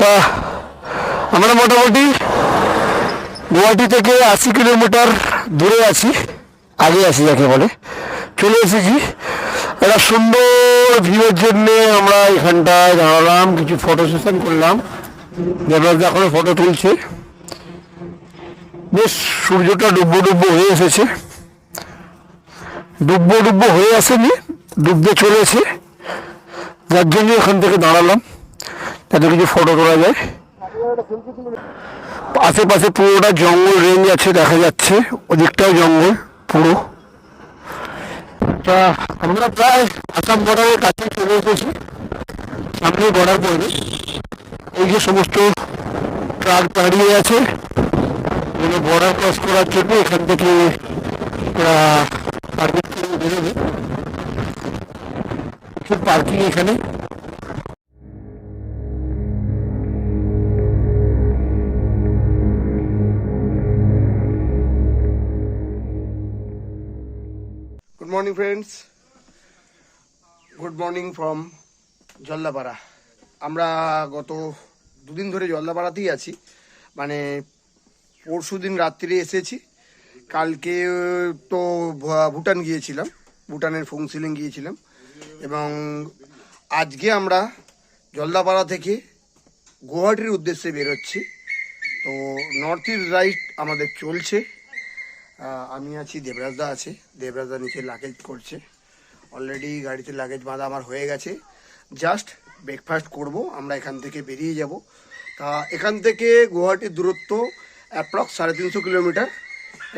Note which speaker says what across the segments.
Speaker 1: তা আমরা মোটামুটি গুয়াহাটি থেকে আশি কিলোমিটার দূরে আছি আগে আছি যাকে বলে। চলে এসেছি। একটা সুন্দর ভিউয়ের জন্যে আমরা এখানটায় দাঁড়ালাম, কিছু ফটো সেশন করলাম। দেবরাজ এখনও ফটো তুলছে। বেশ, সূর্যটা ডুব্বো ডুব্বো হয়ে এসেছে। ডুব্বো ডুব্বো হয়ে আসেনি, ডুবতে চলেছে। যার জন্য এখান থেকে দাঁড়ালাম। যাতে কিছু ফটো তোলা যায়। আশেপাশে পুরোটা জঙ্গল রেঞ্জ আছে, দেখা যাচ্ছে। ওদিকটাও জঙ্গল, পুরো। আমরা প্রায় আসাম বর্ডারের কাছে চলে এসেছি। সামনে বর্ডার পড়বে। এই যে সমস্ত ট্রাক দাঁড়িয়ে আছে, এগুলো বর্ডার ক্রস করার জন্য এখান থেকে বেরোবে। পার্কিং এখানে।
Speaker 2: Morning friends good morning from Jaldapara আমরা গত দুদিন ধরে জল্লাপাড়াতেই আছি। মানে পরশু দিন রাত্রিরে এসেছি। কালকে তো ভুটান গিয়েছিলাম। ভুটানের ফংসিলিং গিয়েছিলাম। এবং আজকে আমরা জলদাপাড়া থেকে গুয়াহাটির উদ্দেশ্যে বেরোচ্ছি। তো নর্থ ইস্ট রাইড আমাদের চলছে। আমি আছি, দেবরাজদা আছে। দেবরাজদা নিচে লাগেজ করছে। অলরেডি গাড়িতে লাগেজ বাঁধা আমার হয়ে গেছে। জাস্ট ব্রেকফাস্ট করব, আমরা এখান থেকে বেরিয়ে যাব। তা এখান থেকে গুয়াহাটির দূরত্ব অ্যাপ্রক্স সাড়ে তিনশো কিলোমিটার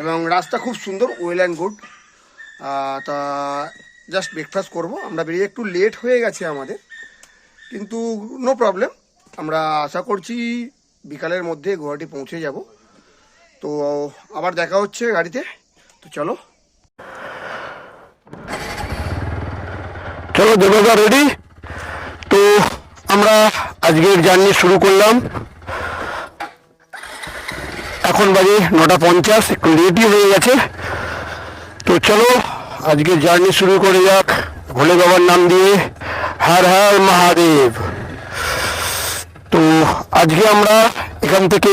Speaker 2: এবং রাস্তা খুব সুন্দর ওয়েল অ্যান্ড গুড তা জাস্ট ব্রেকফাস্ট করব। আমরা বেরিয়ে একটু লেট হয়ে গেছে আমাদের। কিন্তু নো প্রবলেম আমরা আশা করছি বিকালের মধ্যে গুয়াহাটি পৌঁছে যাব। তো আবার দেখা হচ্ছে গাড়িতে। তো চলো।
Speaker 1: চলো, দেবদা রেডি তো আমরা আজকের জার্নি শুরু করলাম। এখন বাজে নটা পঞ্চাশ, একটু লেটই হয়ে গেছে। তো চলো, আজকের জার্নি শুরু করে যাক। ভোলে বাবার নাম দিয়ে হর হর মহাদেব। তো আজকে আমরা এখান থেকে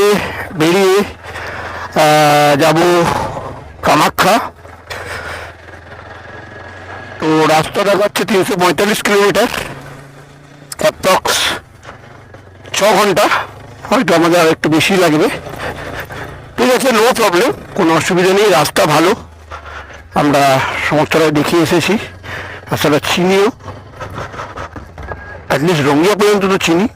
Speaker 1: বেরিয়ে যাব কামাখ্যা। তো রাস্তা দেখাচ্ছে তিনশো পঁয়তাল্লিশ কিলোমিটার অ্যাপ্রক্স ছ ঘণ্টা। হয়তো আমাদের আর একটু বেশি লাগবে। ঠিক আছে নো প্রবলেম কোনো অসুবিধা নেই, রাস্তা ভালো। আমরা সমস্তটা দেখে এসেছি, রাস্তাটা চিনিও। অ্যাটলিস্ট রঙ্গিয়া পর্যন্ত তো চিনি।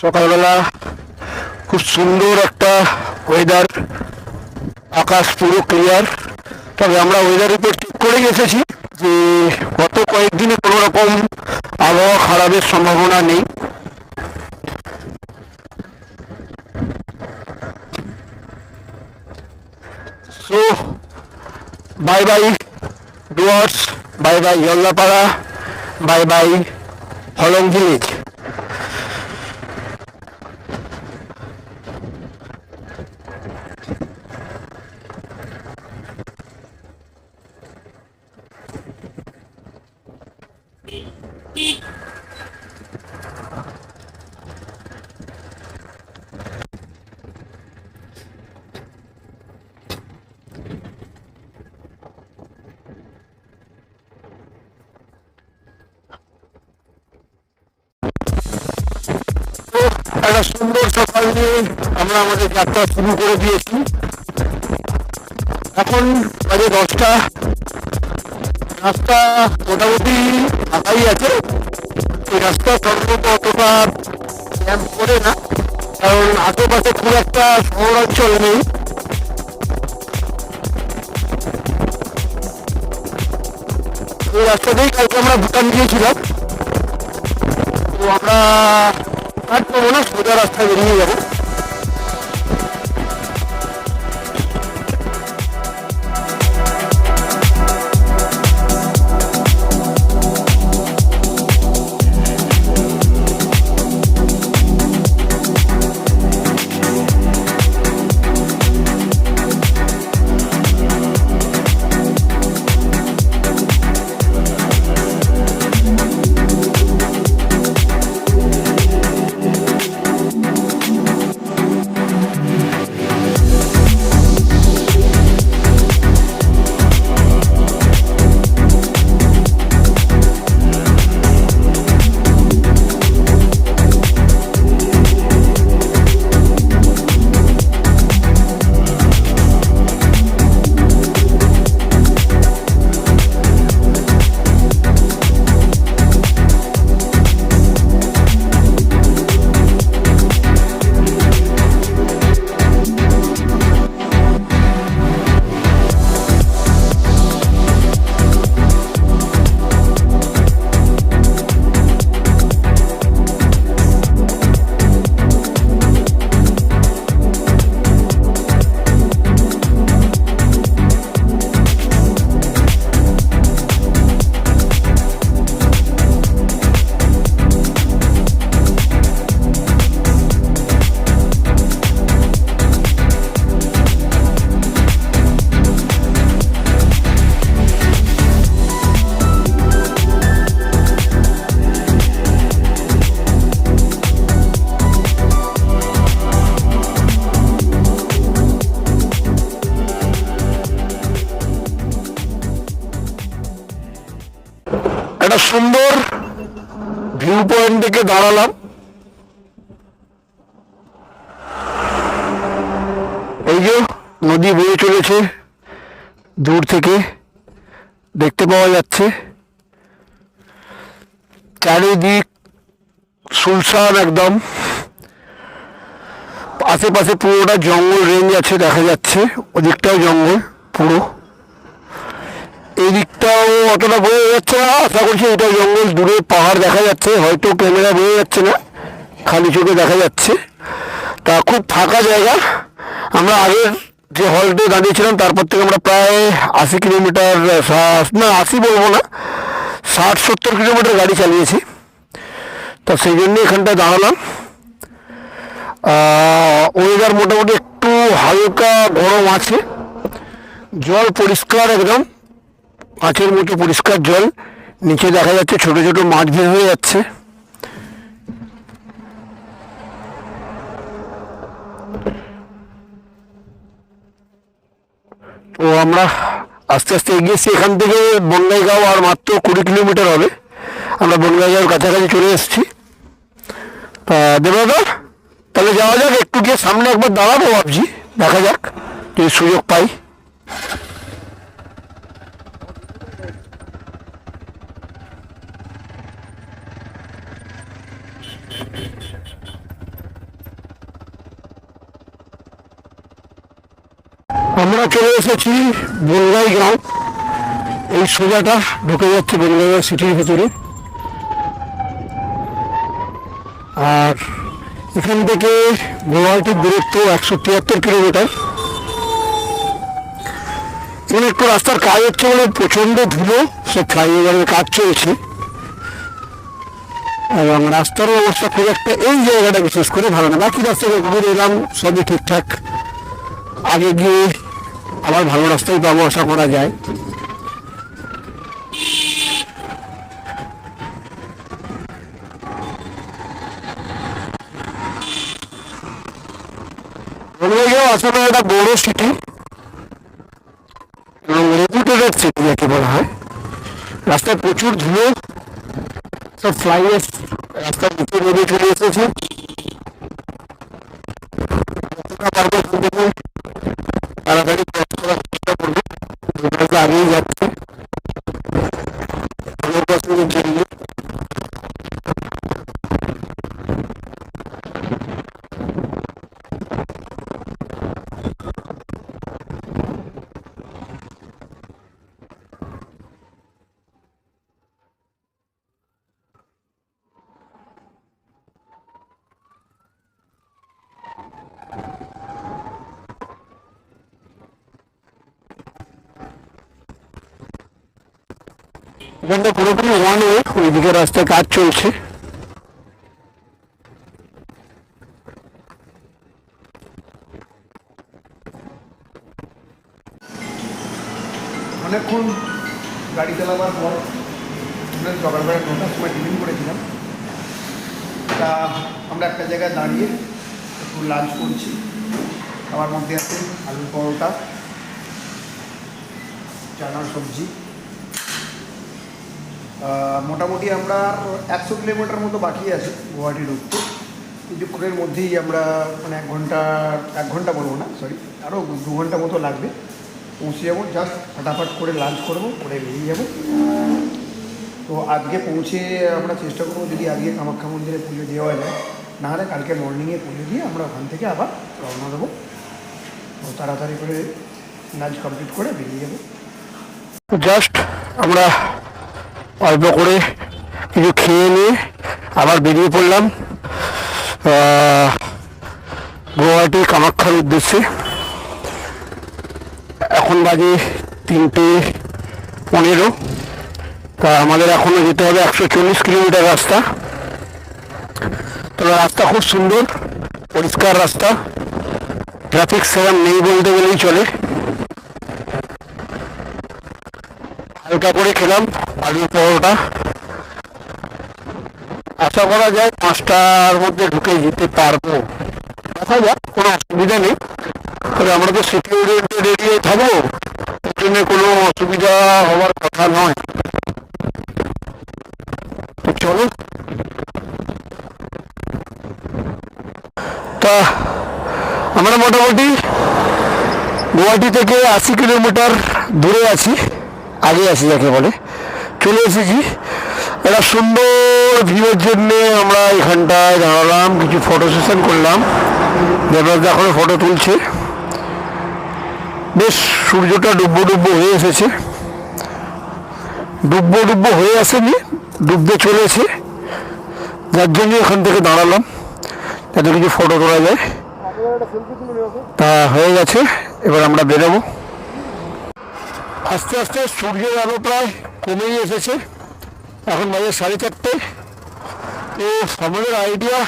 Speaker 1: সকালবেলা খুব সুন্দর একটা ওয়েদার আকাশ পুরো ক্লিয়ার তবে আমরা ওয়েদার রিপোর্ট চেক করে এসেছি যে গত কয়েকদিনে কোনো রকম আবহাওয়া খারাপের সম্ভাবনা নেই। So bye bye Dooars bye bye Jaldapara bye bye Hollong village যাত্রা শুরু করে দিয়েছি। এখন বাজে দশটা। রাস্তা মোটামুটি ফাঁকাই আছে। এই রাস্তা সম্ভবত অতটা জ্যাম করে না। কারণ আশেপাশে খুব একটা শহরাঞ্চল নেই। এই রাস্তাতেই কালকে আমরা ভুটান গিয়েছিলাম। তো আমরা কাট পাবো না, সোজা রাস্তায় বেরিয়ে যাব। থেকে দাঁড়ালাম। এই যে নদী বয়ে চলেছে, দূর থেকে দেখতে পাওয়া যাচ্ছে। চারিদিক সুলসান একদম। আশেপাশে পুরোটা জঙ্গল রেঞ্জ আছে, দেখা যাচ্ছে। ওদিকটাও জঙ্গল, পুরো। এই দিকটাও অতটা বোঝা যাচ্ছে না। আশা করছি এটা জঙ্গল দূরে পাহাড় দেখা যাচ্ছে, হয়তো ক্যামেরা বোঝা যাচ্ছে না, খালি চোখে দেখা যাচ্ছে। তা খুব ফাঁকা জায়গা। আমরা আগের যে হলটে দাঁড়িয়েছিলাম, তারপর থেকে আমরা প্রায় আশি কিলোমিটার না, আশি বলব না, ষাট সত্তর কিলোমিটার গাড়ি চালিয়েছি। তা সেই জন্য এখানটায় দাঁড়ালাম। ওয়েদার মোটামুটি একটু হালকা গরম আছে। জল পরিষ্কার একদম। মাছের মতো পরিষ্কার জল। নিচে দেখা যাচ্ছে ছোট ছোট মাছ বের হয়ে যাচ্ছে। তো আমরা আস্তে আস্তে এগিয়েছি এখান থেকে বনগাইগাঁও আর মাত্র কুড়ি কিলোমিটার হবে। আমরা বনগাইগাঁওর কাছাকাছি চলে এসেছি। তা দেবদা তাহলে যাওয়া যাক, একটু গিয়ে সামনে একবার দাঁড়াবো ভাবছি। দেখা যাক যদি সুযোগ পাই। আমরা চলে এসেছি বনগাই গ্রাম। এই সোজাটা ঢুকে যাচ্ছে বনগাই সিটির ভেতরে। আর এখান থেকে গুয়াহাটির দূরত্ব একশো তিয়াত্তর কিলোমিটার। এখানে একটু রাস্তার কাজ হচ্ছে বলে প্রচণ্ড ধুলো সব ফ্লাইওভারের কাজ চলছে। এবং রাস্তার অবস্থা খুব একটা এই জায়গাটা বিশেষ করে ভালো না। বাকি রাস্তা যতদূর এলাম, সবই ঠিকঠাক। আগে গিয়ে আবার ভালো রাস্তায় পাবো আশা করা যায়। আসলে একটা বড় সিটি এবং রেপুটেড সিটি যাকে বলা হয়। রাস্তায় প্রচুর ধুলো। সব ফ্লাইওভার রাস্তার নিচে বেরিয়ে চলে এসেছে। এখানটা পুরোপুরি ওয়ান ওয়ে ওইদিকে রাস্তায় কাজ চলছে।
Speaker 2: অনেকক্ষণ গাড়ি চালাবার পর সকালবেলা নটার সময় টিফিন করেছিলাম। তা আমরা একটা জায়গায় দাঁড়িয়ে একটু লাঞ্চ করছি। খাবার মধ্যে আছে আলু পরোটা, চানার সবজি। মোটামুটি আমরা একশো কিলোমিটার মতো বাকি আছে গুয়াহাটি ঢুকতে কিছুক্ষণের মধ্যেই আমরা মানে এক ঘণ্টা এক ঘণ্টা বলব না সরি আরও দু ঘণ্টা মতো লাগবে। পৌঁছে যাব জাস্ট ফটাফট করে লাঞ্চ করব, করে বেরিয়ে যাব। তো আজকে পৌঁছে আমরা চেষ্টা করব যদি আজকে কামাখ্যা মন্দিরে পুজো দেওয়া যায়। নাহলে কালকে মর্নিংয়ে পুজো দিয়ে আমরা ওখান থেকে আবার রওনা দেবো। তো তাড়াতাড়ি করে লাঞ্চ কমপ্লিট করে বেরিয়ে যাব।
Speaker 1: জাস্ট আমরা অল্প করে কিছু খেয়ে নিয়ে আবার বেরিয়ে পড়লাম গুয়াহাটি কামাখ্যার উদ্দেশ্যে। এখন বাজে তিনটে পনেরো। তা আমাদের এখনও যেতে হবে একশো চল্লিশ কিলোমিটার রাস্তা। তবে রাস্তা খুব সুন্দর, পরিষ্কার রাস্তা। ট্রাফিক সেরম নেই বলতে গেলেই চলে। হালকা করে খেলাম। আলুর পরোটা আশা করা যায় পাঁচটার মধ্যে ঢুকে যেতে পারব। দেখা যাক, কোনো অসুবিধা নেই। তবে আমরা তো ওরিয়েন্টেড এরিয়ায় থাকব। জন্য কোনো অসুবিধা হওয়ার কথা নয়। তো চলো। তা, আমরা মোটামুটি গুয়াহাটি থেকে আশি কিলোমিটার দূরে আছি। আগে আছি, যাকে বলে। চলে এসেছি। একটা সুন্দর ভিউয়ের জন্য আমরা এখানটায় দাঁড়ালাম, কিছু ফটো সেশন করলাম। দেবরাজ এখনও ফটো তুলছে। বেশ, সূর্যটা ডুব্বো ডুব্বো হয়ে এসেছে। ডুব্বো ডুব্বো হয়ে আসেনি, ডুবতে চলেছে। যার জন্য এখান থেকে দাঁড়ালাম, যাতে কিছু ফটো তোলা যায়। তা হয়ে গেছে, এবার আমরা বেরোবো। আস্তে আস্তে সূর্যের আলো প্রায় কমেই এসেছে। এখন বাজে সাড়ে চারটে। তো আমাদের আইডিয়া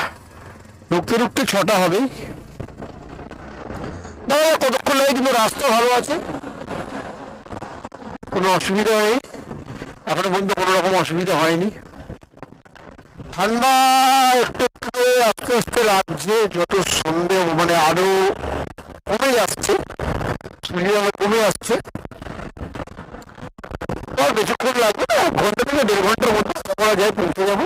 Speaker 1: ঢুকতে ঢুকতে ছটা হবেই। না কতক্ষণ লাগে? কিন্তু রাস্তা ভালো আছে। কোনো অসুবিধা নেই। এখনও পর্যন্ত কোনো রকম অসুবিধা হয়নি। ঠান্ডা একটু একটু আস্তে আস্তে লাগছে। যত সন্দেহ মানে আরও কমে যাচ্ছে। সূর্য কমে আসছে। বেশিক্ষণ লাগবে ঘণ্টা থেকে দেড় ঘণ্টার মধ্যে আশা করা যায়, পৌঁছে যাব।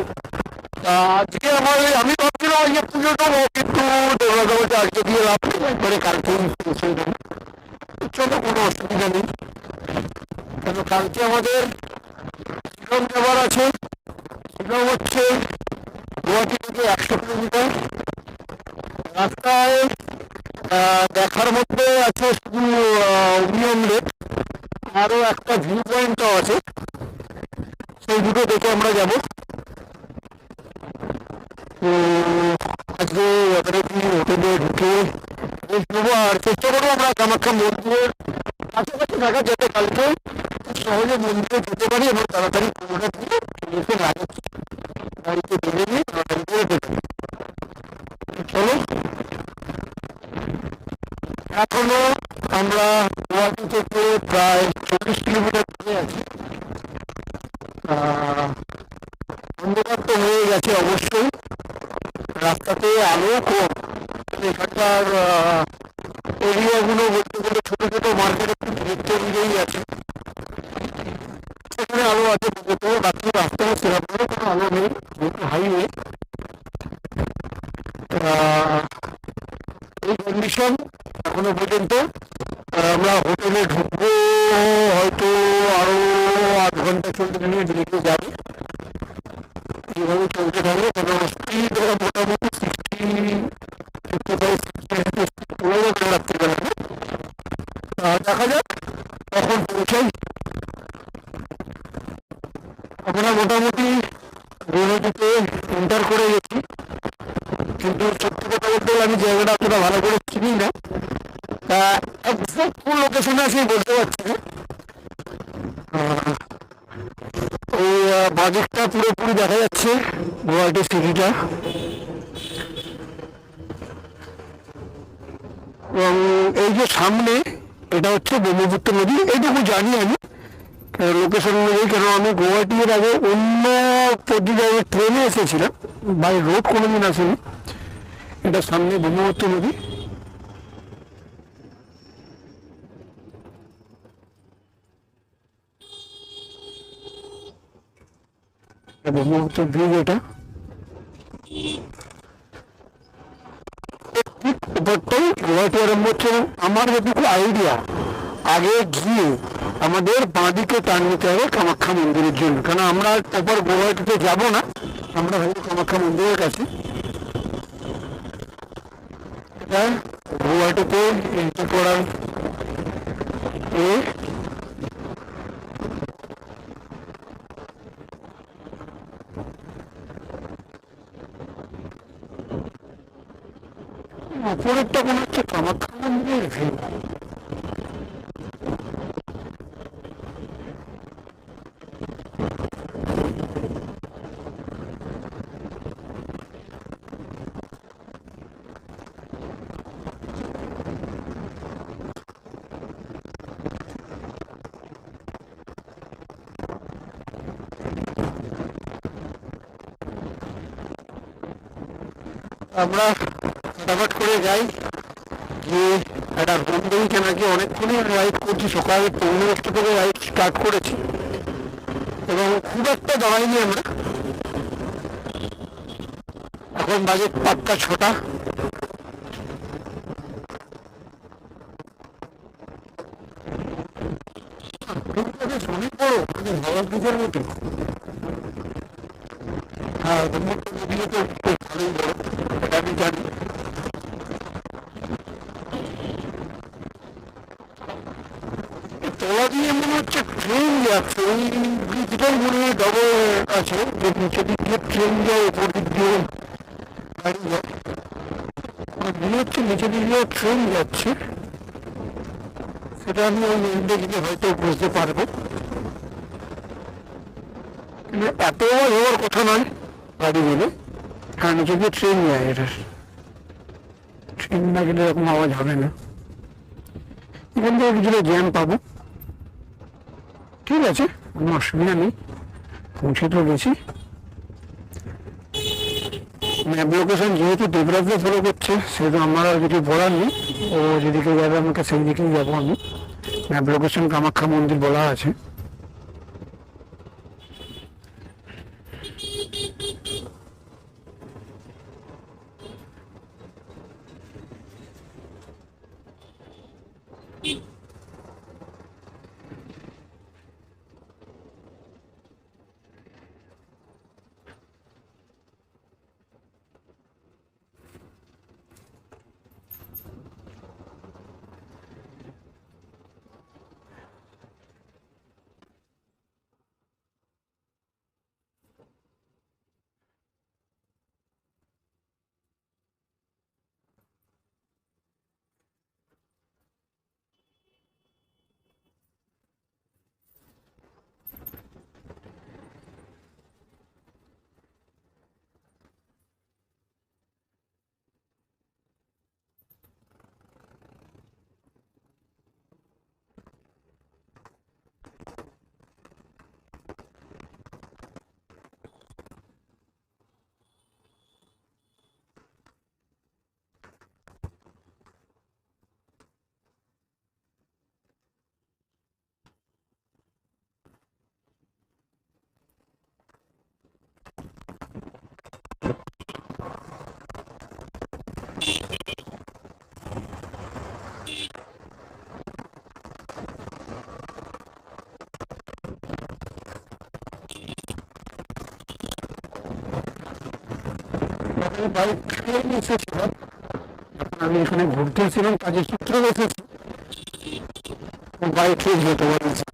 Speaker 1: আজকে আমার আমি ভাবছিলাম ওই পুজো দেবো, কিন্তু দেবরাজা বলছে আজকে দিয়ে লাভ নেই, একবারে কালকেই পৌঁছে দেবো। চলো, কোনো অসুবিধা নেই। কেন, কালকে আমাদের শিলং যাবার আছে শিলং হচ্ছে গুয়াহাটি থেকে একশো কিলোমিটার রাস্তায় আহ, দেখার মধ্যে আছে শুধু উনিয়ন লেক আরও একটা ভিউ পয়েন্টও আছে। সেই দুটো দেখে আমরা যাব। তো আজকে যথারীতি হোটেলে ঢুকে নেব? আর চেষ্টা করব আমরা কামাখ্যা মন্দিরের কাছাকাছি থাকা যাতে কালকে সহজে মন্দিরে যেতে পারি এবং তাড়াতাড়ি পুরোটা দিয়ে এসে লাগাচ্ছি গাড়িতে বেঁধে দিয়ে তাড়াতাড়ি করে যেতে চলো। এখনও আমরা গুয়াহাটি থেকে প্রায় চল্লিশ কিলোমিটার দূরে আছি। অন্ধকার তো হয়ে গেছে অবশ্যই। রাস্তাতে আলো কম। এখানকার এরিয়াগুলো বলতে গেলে ছোট ছোট মার্কেট একটু ভিতর দিকেই আছে। সেখানে আলো আছে তো বাকি রাস্তায় সেরকমভাবে কোনো আলো নেই, যেহেতু হাইওয়ে এই কন্ডিশন এখনও পর্যন্ত আহ, আমরা হোটেলে ঢুকবো হয়তো আরও আধ ঘণ্টা চলতে নিয়ে দিকে যাবে। এইভাবে চলতে থাকবে কোনো স্পিড গুয়াহাটি সিটিটা। এবং এই যে সামনে, এটা হচ্ছে ব্রহ্মপুত্র নদী। এইটুকু জানি আমি। লোকেশন অনুযায়ী কেন আমি গুয়াহাটির আগে অন্য পর্যায়ে ট্রেনে এসেছিলাম। বাই রোড কোনোদিন আসেনি। এটা সামনে ব্রহ্মপুত্র নদী এটা ব্রহ্মপুত্র ব্রিজ এটা। আমার যেটুকু আইডিয়া আগে গিয়ে আমাদের বাঁদিকে টান নিতে হবে কামাখ্যা মন্দিরের জন্য। কেন আমরা প্রপার গুয়াহাটিতে যাব না, আমরা হয়তো কামাখ্যা মন্দিরের কাছে। এটা গুয়াহাটিতে এন্ট্রি করার এ উপরেরটা মনে হচ্ছে কামাখ্যা মন্দিরের ভিউ আমরা ফটাফট করে যাই। গিয়ে একটা রুম দিই নাকি, অনেকক্ষণই রাইড করছি। সকালে পৌনে দশটা থেকে রাইড স্টার্ট করেছি। এবং খুব একটা দাঁড়াইনি আমরা। এখন বাজে পাঁচটা ছটা। বড় মানে মতো হ্যাঁ তো আমি মনে হচ্ছে ট্রেন যাচ্ছে ওই ব্রিজটাই মনে হয় ডবল আছে যে নিচে দিক দিয়ে ট্রেন যায় উপর দিক দিয়ে গাড়ি যায় মনে হচ্ছে দিক দিয়ে ট্রেন যাচ্ছে সেটা আমি ওই দেখলে হয়তো বুঝতে পারব কিন্তু এত হওয়ার কথা নয় গাড়ি গেলে নিচে দিয়ে ট্রেন যায় এটা। ট্রেন না গেলে এরকম আওয়াজ হবে না। এখান থেকে কিছুটা জ্যাম পাবো। ঠিক আছে, কোনো অসুবিধা নেই। পৌঁছে তো গেছি। ম্যাপ লোকেশন যেহেতু দেবরাজকে ফলো করছে, সেহেতু আমার আর কিছু বলার নেই। ও যেদিকে যাবে, আমাকে সেই দিকেই যাব আমি। ম্যাপ লোকেশন কামাখ্যা মন্দির বলা আছে। আমি বাইক ট্রেন এসেছিলাম। আমি এখানে ঘুরতে এসেছিলাম কাজের সূত্রে এসেছি বাইক ট্রেন যেতে পারছি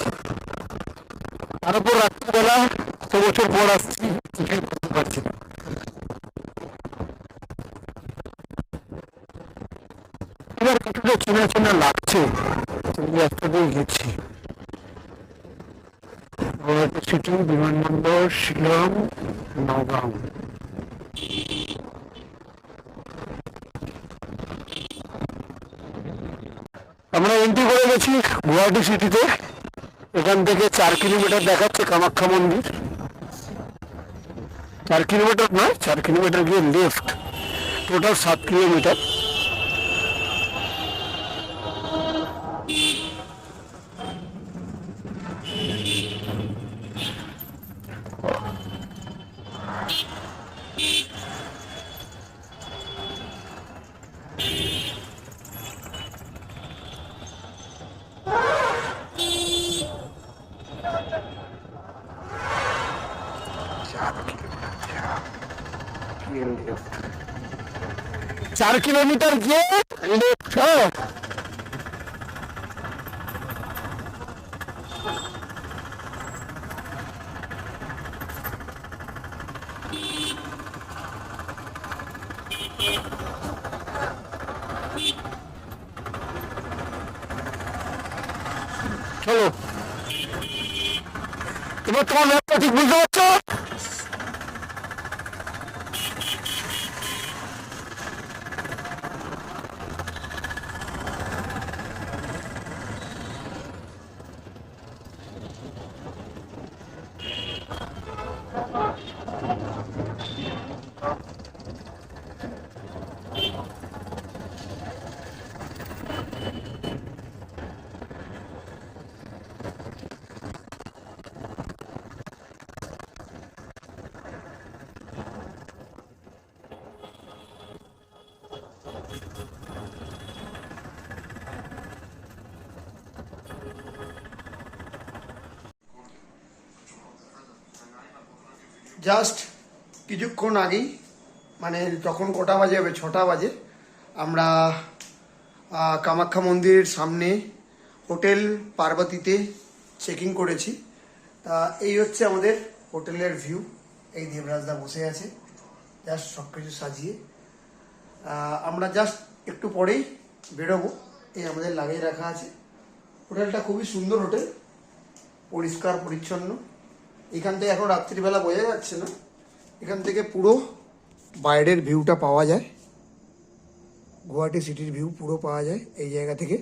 Speaker 1: তার উপর রাত্রিবেলা এত বছর পর আসছি কিছুই করতে পারছি না বিমানবন্দর, শিলং, নগাঁও আমরা এন্ট্রি গুয়াহাটি সিটিতে। এখান থেকে চার কিলোমিটার দেখাচ্ছে কামাখ্যা মন্দির। চার কিলোমিটার নয়, চার কিলোমিটার গিয়ে লেফট টোটাল সাত কিলোমিটার। চার কিলোমিটার গিয়ে লেফট হ্যাঁ চলো এবার তোমার ম্যাপটা ঠিক বুঝতে পারছ
Speaker 2: জাস্ট কিছুক্ষণ আগেই মানে তখন কটা বাজে হবে, ছটা বাজে, আমরা কামাখ্যা মন্দিরের সামনে হোটেল পার্বতীতে চেকিং করেছি। তা এই হচ্ছে আমাদের হোটেলের ভিউ এই দেবরাজদা বসে আছে। জাস্ট সব কিছু সাজিয়ে আমরা জাস্ট একটু পরেই বেরোবো। এই আমাদের লাগিয়ে রাখা আছে। হোটেলটা খুবই সুন্দর হোটেল। পরিষ্কার, পরিচ্ছন্ন। এখান থেকে এখন রাত্রিবেলা বোঝা যাচ্ছে না। এখান থেকে পুরো বাইরের ভিউটা পাওয়া যায়। গুয়াহাটি সিটির ভিউ পুরো পাওয়া যায় এই জায়গা থেকে।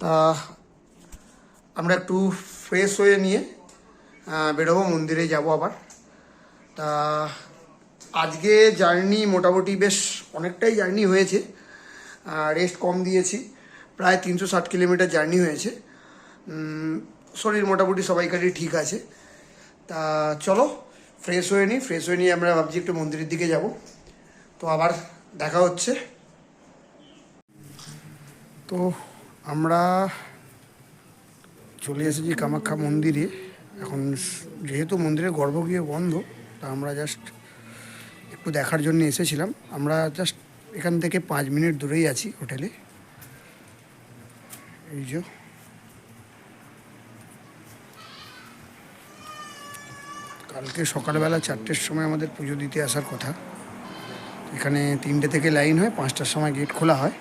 Speaker 2: তা আমরা একটু ফ্রেশ হয়ে নিয়ে বেরোবো, মন্দিরে যাব আবার। তা আজকে জার্নি মোটামুটি বেশ অনেকটাই জার্নি হয়েছে। রেস্ট কম দিয়েছি। প্রায় তিনশো ষাট কিলোমিটার জার্নি হয়েছে। শরীর মোটামুটি সবাইকারই ঠিক আছে। তা চলো ফ্রেশ হয়ে নিই ফ্রেশ হয়ে নিয়ে আমরা ভাবছি একটু মন্দিরের দিকে যাব। তো আবার দেখা হচ্ছে। তো আমরা চলে এসেছি কামাখ্যা মন্দিরে। এখন যেহেতু মন্দিরের গর্ভগৃহ বন্ধ, তা আমরা জাস্ট একটু দেখার জন্য এসেছিলাম। আমরা জাস্ট এখান থেকে পাঁচ মিনিট দূরেই আছি হোটেলে। এই যে। কালকে সকালবেলা চারটের সময় আমাদের পুজো দিতে আসার কথা। এখানে তিনটে থেকে লাইন হয়, পাঁচটার সময় গেট খোলা হয়।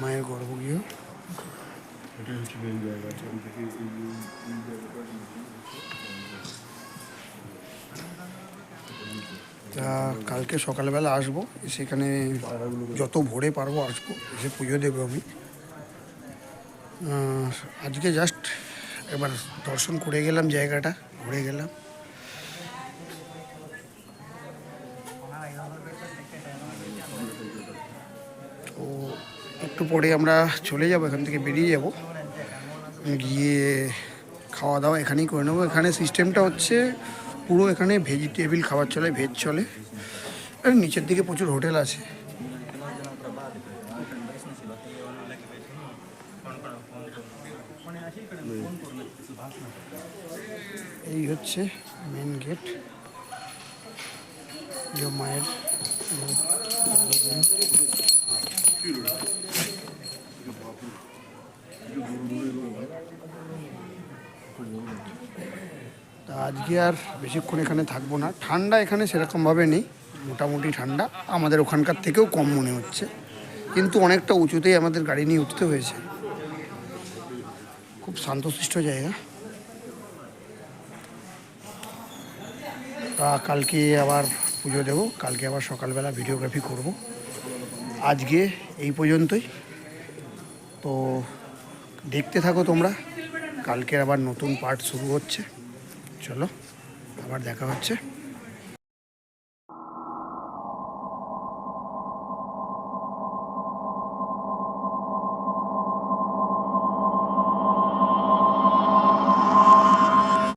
Speaker 2: মায়ের গর্ভগৃহ। তা কালকে সকালবেলা আসব সেখানে যত ভোরে পারব আসব, এসে পুজো দেবো আমি। আজকে জাস্ট এবার দর্শন করে গেলাম জায়গাটা, ঘুরে গেলাম। তো একটু পরে আমরা চলে যাব, এখান থেকে বেরিয়ে যাব। গিয়ে খাওয়া দাওয়া এখানেই করে নেব। এখানে সিস্টেমটা হচ্ছে পুরো এখানে ভেজিটেবিল খাবার চলে ভেজ চলে। আর নিচের দিকে প্রচুর হোটেল আছে এই হচ্ছে মেন গেট মায়ের তা আজকে আর বেশিক্ষণ এখানে থাকব না। ঠান্ডা এখানে সেরকমভাবে নেই, মোটামুটি ঠান্ডা। আমাদের ওখানকার থেকেও কম মনে হচ্ছে। কিন্তু অনেকটা উঁচুতেই আমাদের গাড়ি নিয়ে উঠতে হয়েছে। খুব শান্তশিষ্ট জায়গা। তা কালকে আবার পুজো দেবো। কালকে আবার সকালবেলা ভিডিওগ্রাফি করব। আজকে এই পর্যন্তই। তো দেখতে থাকো তোমরা। কালকে আবার নতুন পার্ট শুরু হচ্ছে। চলো, আবার দেখা হচ্ছে।